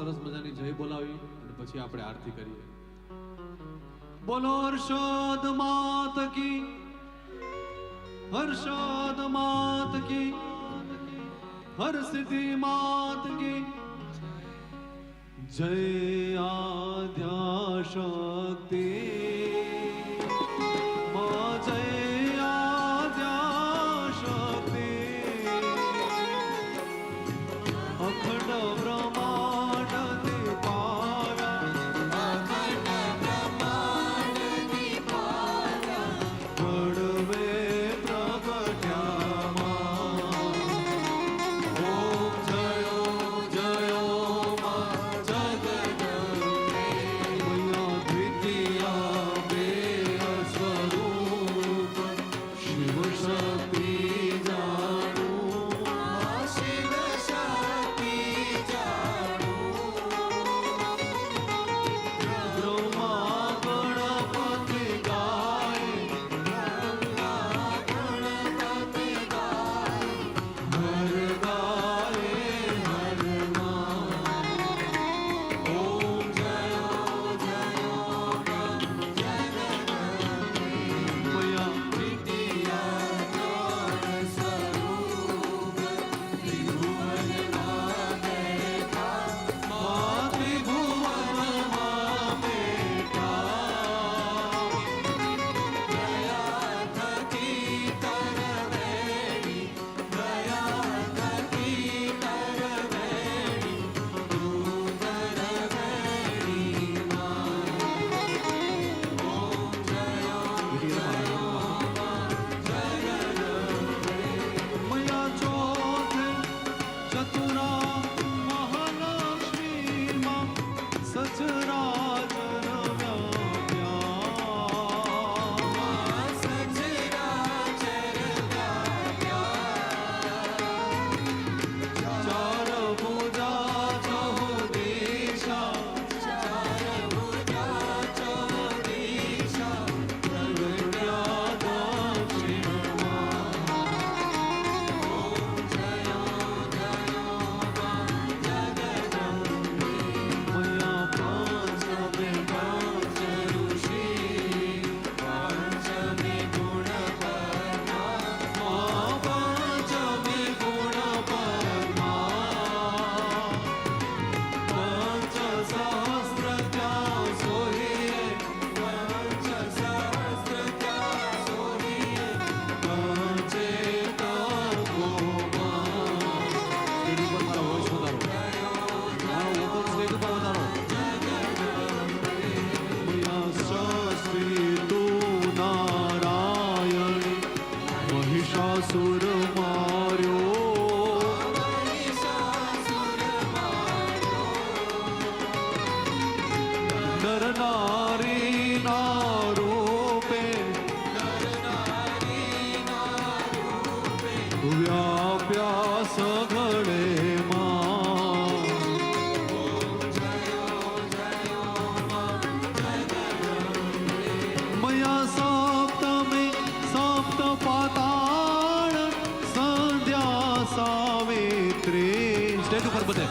સરસ મજાની જય બોલાવી અને પછી આપણે આરતી કરીએ. બોલો હર્ષદ માત કી હર્ષદ માત કી, હર સિદ્ધિ માત કી. જય આદ્યા શક્તિ. లేదు పరుపుతే